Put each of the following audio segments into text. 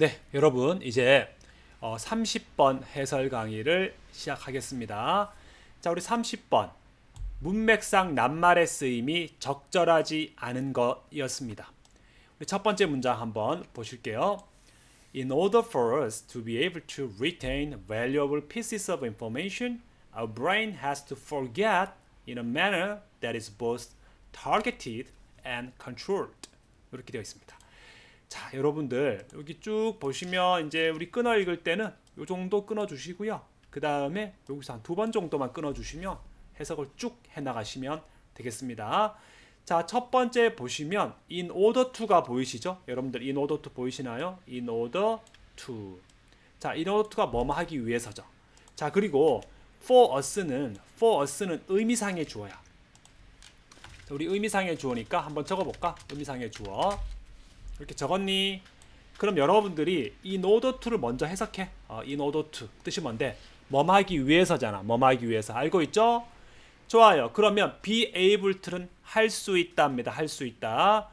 네, 여러분 이제 어, 30번 해설 강의를 시작하겠습니다. 자, 우리 30번 문맥상 낱말의 쓰임이 적절하지 않은 것이었습니다. 우리 첫 번째 문장 한번 보실게요. In order for us to be able to retain valuable pieces of information, our brain has to forget in a manner that is both targeted and controlled. 이렇게 되어 있습니다. 자, 여러분들 여기 쭉 보시면 이제 우리 끊어 읽을 때는 요 정도 끊어 주시고요. 그 다음에 여기서 한 두 번 정도만 끊어 주시면 해석을 쭉 해 나가시면 되겠습니다. 자, 첫 번째 보시면 in order to가 보이시죠? 여러분들 in order to 보이시나요? in order to. 자, in order to가 뭐뭐 하기 위해서죠. 자, 그리고 for us는 for us는 의미상의 주어야. 자, 우리 의미상의 주어니까 한번 적어 볼까? 의미상의 주어. 이렇게 적었니? 그럼 여러분들이 in order to를 먼저 해석해. 어, in order to 뜻이 뭔데? 뭐뭐 하기 위해서잖아. 뭐뭐 하기 위해서. 알고 있죠? 좋아요. 그러면 be able to는 할 수 있다입니다. 할 수 있다.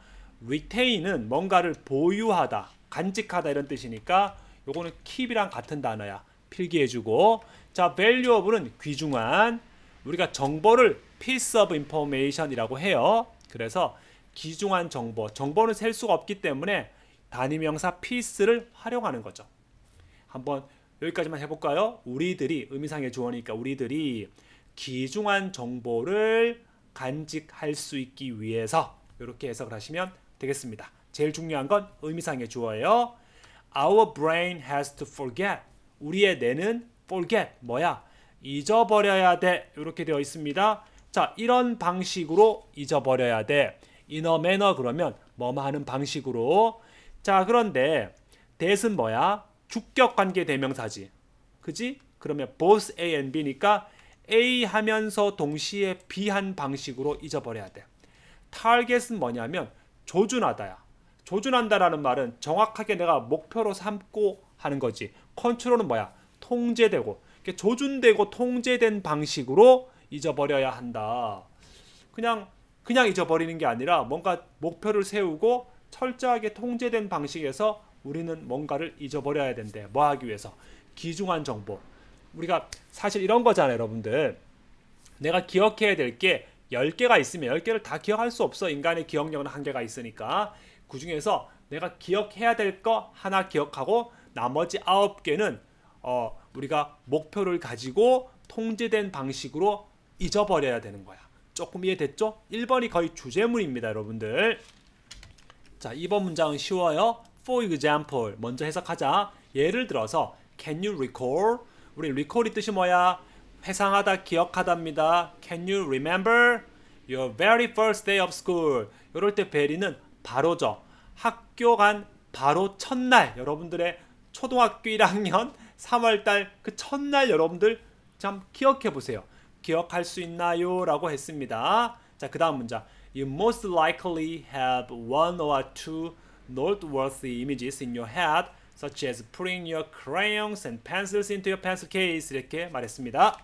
retain은 뭔가를 보유하다, 간직하다 이런 뜻이니까 요거는 keep이랑 같은 단어야. 필기해주고. 자, valuable은 귀중한. 우리가 정보를 piece of information이라고 해요. 그래서 귀중한 정보, 정보는 셀 수가 없기 때문에 단위명사 piece를 활용하는 거죠. 한번 여기까지만 해볼까요? 우리들이 의미상의 주어니까 우리들이 귀중한 정보를 간직할 수 있기 위해서 이렇게 해석을 하시면 되겠습니다. 제일 중요한 건 의미상의 주어예요. Our brain has to forget. 우리의 뇌는 forget 뭐야? 잊어버려야 돼. 이렇게 되어 있습니다. 자, 이런 방식으로 잊어버려야 돼. A manner 그러면 뭐뭐 하는 방식으로. 자, 그런데 that은 뭐야? 주격 관계 대명사지. 그지? 그러면 both A and B니까 A 하면서 동시에 B 한 방식으로 잊어버려야 돼. target은 뭐냐면 조준하다야. 조준한다라는 말은 정확하게 내가 목표로 삼고 하는 거지. 컨트롤은 뭐야? 통제되고 조준되고 통제된 방식으로 잊어버려야 한다. 그냥 그냥 잊어버리는 게 아니라 뭔가 목표를 세우고 철저하게 통제된 방식에서 우리는 뭔가를 잊어버려야 된대. 뭐 하기 위해서? 귀중한 정보. 우리가 사실 이런 거잖아요, 여러분들. 내가 기억해야 될 게 10개가 있으면 10개를 다 기억할 수 없어. 인간의 기억력은 한계가 있으니까. 그 중에서 내가 기억해야 될 거 하나 기억하고 나머지 9개는 어, 우리가 목표를 가지고 통제된 방식으로 잊어버려야 되는 거야. 조금 이해됐죠? 1번이 거의 주제문입니다, 여러분들. 자, 2번 문장은 쉬워요. For example, 먼저 해석하자. 예를 들어서 Can you recall? 우리 recall이 뜻이 뭐야? 회상하다, 기억하다입니다. Can you remember your very first day of school? 이럴 때 베리는 바로죠. 학교 간 바로 첫날 여러분들의 초등학교 1학년 3월달 그 첫날 여러분들 참 기억해 보세요. 기억할 수 있나요? 라고 했습니다. 자, 그 다음 문장. You most likely have one or two noteworthy images in your head, such as putting your crayons and pencils into your pencil case. 이렇게 말했습니다.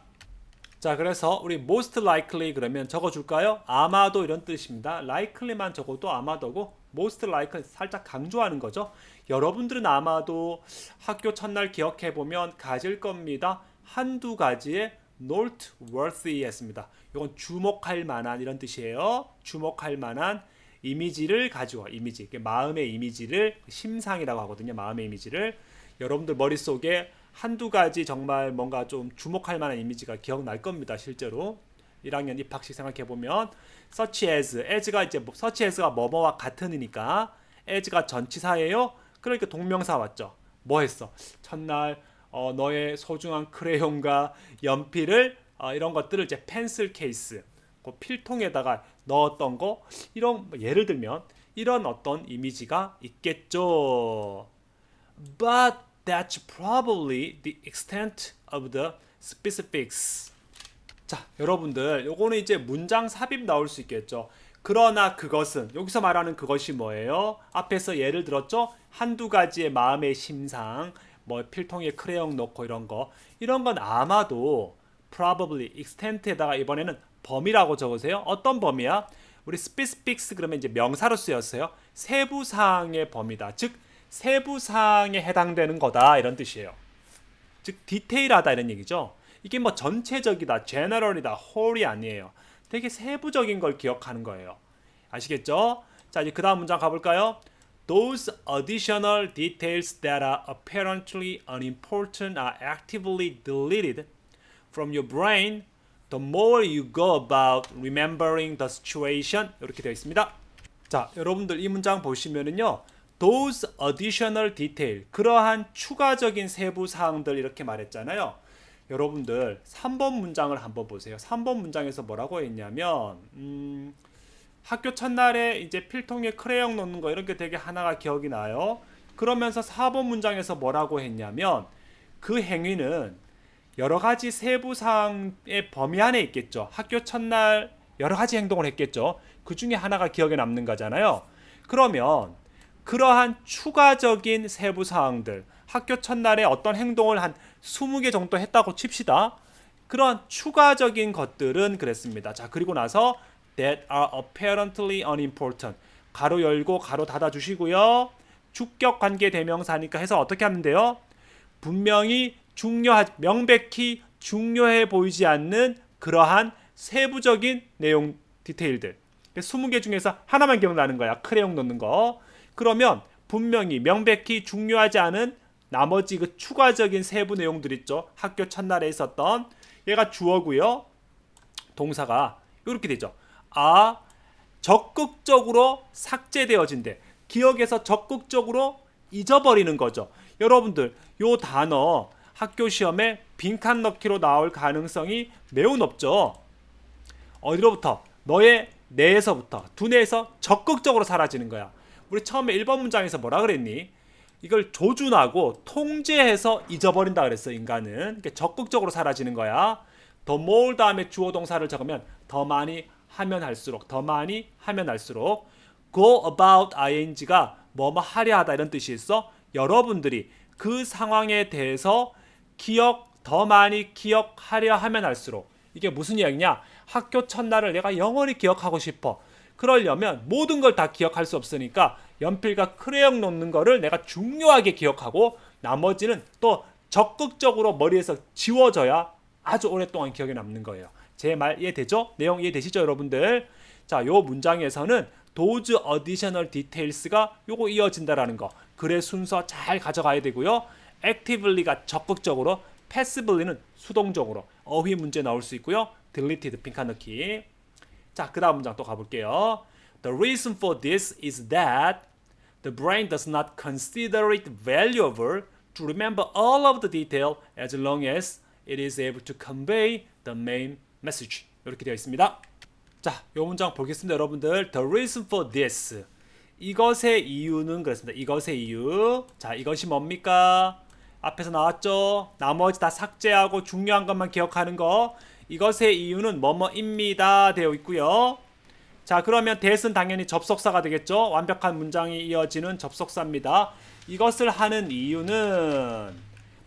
자, 그래서 우리 most likely 그러면 적어줄까요? 아마도 이런 뜻입니다. likely만 적어도 아마도고 most likely 살짝 강조하는 거죠. 여러분들은 아마도 학교 첫날 기억해 보면 가질 겁니다. 한두 가지의 noteworthy 했습니다. 이건 주목할 만한 이런 뜻이에요. 주목할 만한 이미지를 가지고 이미지, 마음의 이미지를 심상이라고 하거든요. 마음의 이미지를 여러분들 머릿속에 한두 가지 정말 뭔가 좀 주목할 만한 이미지가 기억날 겁니다. 실제로 1학년 입학식 생각해 보면 such as, as가 이제 such as가 뭐뭐와 같은이니까 as가 전치사예요. 그러니까 동명사 왔죠. 뭐 했어? 첫날 어, 너의 소중한 크레용과 연필을 어, 이런 것들을 이제 펜슬 케이스, 그 필통에다가 넣었던 거 이런 뭐 예를 들면 이런 어떤 이미지가 있겠죠. But that's probably the extent of the specifics. 자, 여러분들, 요거는 이제 문장 삽입 나올 수 있겠죠. 그러나 그것은 여기서 말하는 그것이 뭐예요? 앞에서 예를 들었죠. 한두 가지의 마음의 심상, 뭐 필통에 크레용 넣고 이런 거, 이런 건 아마도 probably extent에다가 이번에는 범위라고 적으세요. 어떤 범위야? 우리 specifics 그러면 이제 명사로 쓰였어요. 세부 사항의 범위다. 즉 세부 사항에 해당되는 거다 이런 뜻이에요. 즉 디테일하다 이런 얘기죠. 이게 뭐 전체적이다, 제너럴이다, 홀이 아니에요. 되게 세부적인 걸 기억하는 거예요. 아시겠죠? 자, 이제 그 다음 문장 가 볼까요? Those additional details that are apparently unimportant are actively deleted from your brain the more you go about remembering the situation. 이렇게 되어 있습니다. 자, 여러분들 이 문장 보시면은요. those additional detail 그러한 추가적인 세부 사항들 이렇게 말했잖아요. 여러분들 3번 문장을 한번 보세요. 3번 문장에서 뭐라고 했냐면 음, 학교 첫날에 이제 필통에 크레용 놓는 거 이런 게 되게 하나가 기억이 나요. 그러면서 4번 문장에서 뭐라고 했냐면 그 행위는 여러 가지 세부 사항의 범위 안에 있겠죠. 학교 첫날 여러 가지 행동을 했겠죠. 그 중에 하나가 기억에 남는 거잖아요. 그러면 그러한 추가적인 세부 사항들 학교 첫날에 어떤 행동을 한 20개 정도 했다고 칩시다. 그런 추가적인 것들은 그랬습니다. 자, 그리고 나서 that are apparently unimportant. 가로 열고 가로 닫아 주시고요. 주격 관계 대명사니까 해서 어떻게 하면 돼요? 분명히 중요하 명백히 중요해 보이지 않는 그러한 세부적인 내용 디테일들. 20개 중에서 하나만 기억나는 거야. 크레용 넣는 거. 그러면 분명히 명백히 중요하지 않은 나머지 그 추가적인 세부 내용들 있죠. 학교 첫날에 있었던 얘가 주어고요. 동사가 이렇게 되죠. 아 적극적으로 삭제되어진대. 기억에서 적극적으로 잊어버리는 거죠. 여러분들 요 단어 학교 시험에 빈칸 넣기로 나올 가능성이 매우 높죠. 어디로부터? 너의 뇌에서부터 두뇌에서 적극적으로 사라지는 거야. 우리 처음에 1번 문장에서 뭐라 그랬니? 이걸 조준하고 통제해서 잊어버린다 그랬어 인간은 그러니까 적극적으로 사라지는 거야 더 more 다음에 주어 동사를 적으면 더 많이 하면 할수록 더 많이 하면 할수록 go about ing가 뭐뭐 하려 하다 이런 뜻이 있어. 여러분들이 그 상황에 대해서 기억 더 많이 기억하려 하면 할수록. 이게 무슨 이야기냐? 학교 첫날을 내가 영원히 기억하고 싶어. 그러려면 모든 걸 다 기억할 수 없으니까 연필과 크레용 놓는 거를 내가 중요하게 기억하고 나머지는 또 적극적으로 머리에서 지워져야 아주 오랫동안 기억에 남는 거예요. 제 말 이해되죠? 내용 이해되시죠, 여러분들? 자, 요 문장에서는 those additional details가 요거 이어진다라는 거. 글의 순서 잘 가져가야 되고요. actively가 적극적으로, passively는 수동적으로 어휘 문제 나올 수 있고요. deleted 빈칸 넣기. 자, 그다음 문장 또 가볼게요. The reason for this is that the brain does not consider it valuable to remember all of the detail as long as it is able to convey the main message. 이렇게 되어 있습니다. 자, 이 문장 보겠습니다, 여러분들. The reason for this. 이것의 이유는 그렇습니다. 이것의 이유. 자, 이것이 뭡니까? 앞에서 나왔죠. 나머지 다 삭제하고 중요한 것만 기억하는 거. 이것의 이유는 뭐뭐입니다. 되어 있고요. 자, 그러면 that은 당연히 접속사가 되겠죠. 완벽한 문장이 이어지는 접속사입니다. 이것을 하는 이유는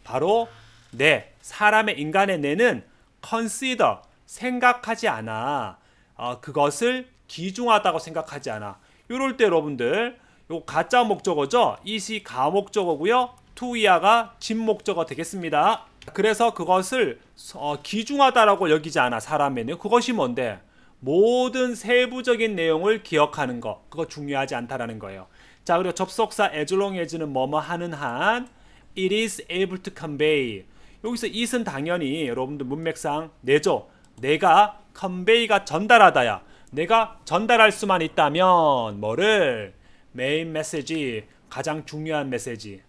바로 내 사람의 인간의 뇌는 consider 생각하지 않아. 어, 그것을 귀중하다고 생각하지 않아. 이럴 때 여러분들 요 가짜 목적어죠. 이시 가목적어고요. 투이아가 진목적어 되겠습니다. 그래서 그것을 어, 귀중하다라고 여기지 않아 사람에는 그것이 뭔데 모든 세부적인 내용을 기억하는 거 그거 중요하지 않다라는 거예요. 자 그리고 접속사 as long as는 뭐뭐 하는 한 it is able to convey 여기서 it은 당연히 여러분들 문맥상 내죠. 내가 convey가 전달하다야. 내가 전달할 수만 있다면 뭐를 메인 메시지 가장 중요한 메시지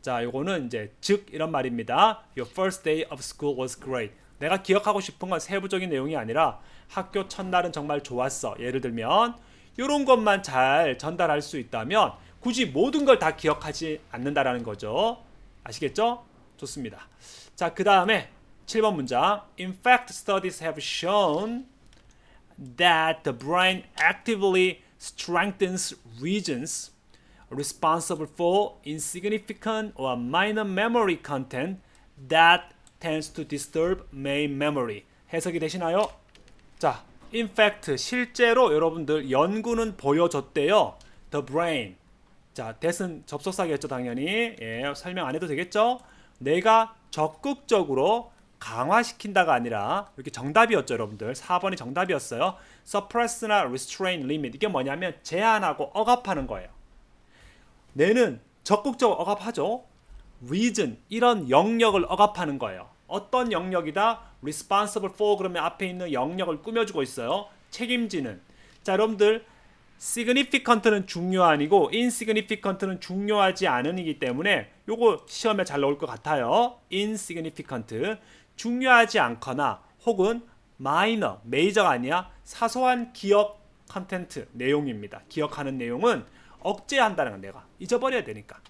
자, 요거는 이제 즉 이런 말입니다. Your first day of school was great. 내가 기억하고 싶은 건 세부적인 내용이 아니라 학교 첫날은 정말 좋았어. 예를 들면 이런 것만 잘 전달할 수 있다면 굳이 모든 걸 다 기억하지 않는다라는 거죠. 아시겠죠? 좋습니다. 자, 그 다음에 7번 문장. In fact, studies have shown that the brain actively strengthens regions responsible for insignificant or minor memory content that tends to disturb main memory. 해석이 되시나요? 자, in fact 실제로 여러분들 연구는 보여줬대요. The brain. 자, that은 접속사겠죠, 당연히. 예, 설명 안 해도 되겠죠? 내가 적극적으로 강화시킨다가 아니라 이렇게 정답이었죠, 여러분들. 4번이 정답이었어요. suppress나 restrain limit 이게 뭐냐면 제한하고 억압하는 거예요. 뇌는 적극적으로 억압하죠. reason 이런 영역을 억압하는 거예요. 어떤 영역이다? responsible for 그러면 앞에 있는 영역을 꾸며주고 있어요. 책임지는. 자, 여러분들 significant는 중요한이고 insignificant는 중요하지 않은이기 때문에 요거 시험에 잘 나올 것 같아요. insignificant 중요하지 않거나 혹은 minor 메이저가 아니야 사소한 기억 컨텐트 내용입니다. 기억하는 내용은 억제한다는 건 내가 잊어버려야 되니까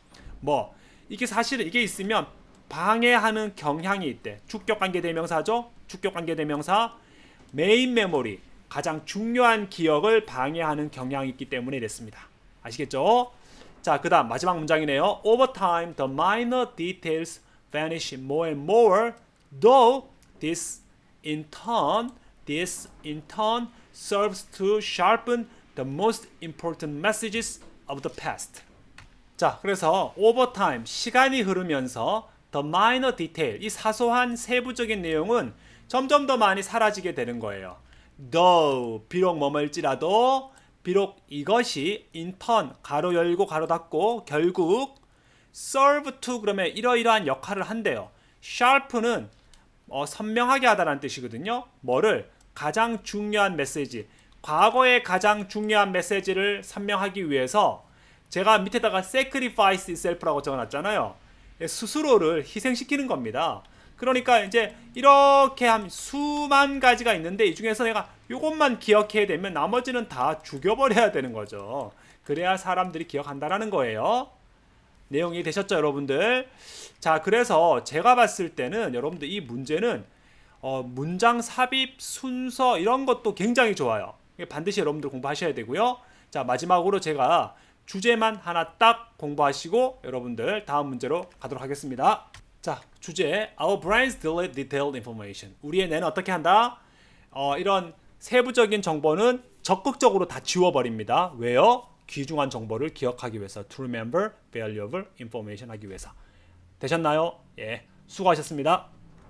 뭐 이게 사실은 이게 있으면 방해하는 경향이 있대. 주격 관계 대명사죠. 주격 관계 대명사 메인 메모리 가장 중요한 기억을 방해하는 경향이 있기 때문에 이랬습니다. 아시겠죠? 자, 그다음 마지막 문장이네요. Over time, the minor details vanish more and more, though this in turn, this in turn serves to sharpen the most important messages of the past. 자, 그래서 over time 시간이 흐르면서 the minor detail 이 사소한 세부적인 내용은 점점 더 많이 사라지게 되는 거예요. though 비록 머물지라도 비록 이것이 turn 가로 열고 가로 닫고 결국 serve to 그러면 이러이러한 역할을 한대요. sharp는 어, 선명하게 하다라는 뜻이거든요. 뭐를 가장 중요한 메시지, 과거의 가장 중요한 메시지를 선명하기 위해서 제가 밑에다가 sacrifice itself라고 적어놨잖아요. 예, 스스로를 희생시키는 겁니다. 그러니까 이제 이렇게 한 수만 가지가 있는데 이 중에서 내가 이것만 기억해야 되면 나머지는 다 죽여버려야 되는 거죠. 그래야 사람들이 기억한다라는 거예요. 내용이 되셨죠, 여러분들? 자, 그래서 제가 봤을 때는 여러분들 이 문제는 어, 문장 삽입 순서 이런 것도 굉장히 좋아요. 반드시 여러분들 공부하셔야 되고요. 자, 마지막으로 제가 주제만 하나 딱 공부하시고 여러분들 다음 문제로 가도록 하겠습니다. 자, 주제 Our brains delete detailed information. 우리의 뇌는 어떻게 한다? 어, 이런 세부적인 정보는 적극적으로 다 지워버립니다. 왜요? 귀중한 정보를 기억하기 위해서 to remember valuable information 하기 위해서. 되셨나요? 예, 수고하셨습니다.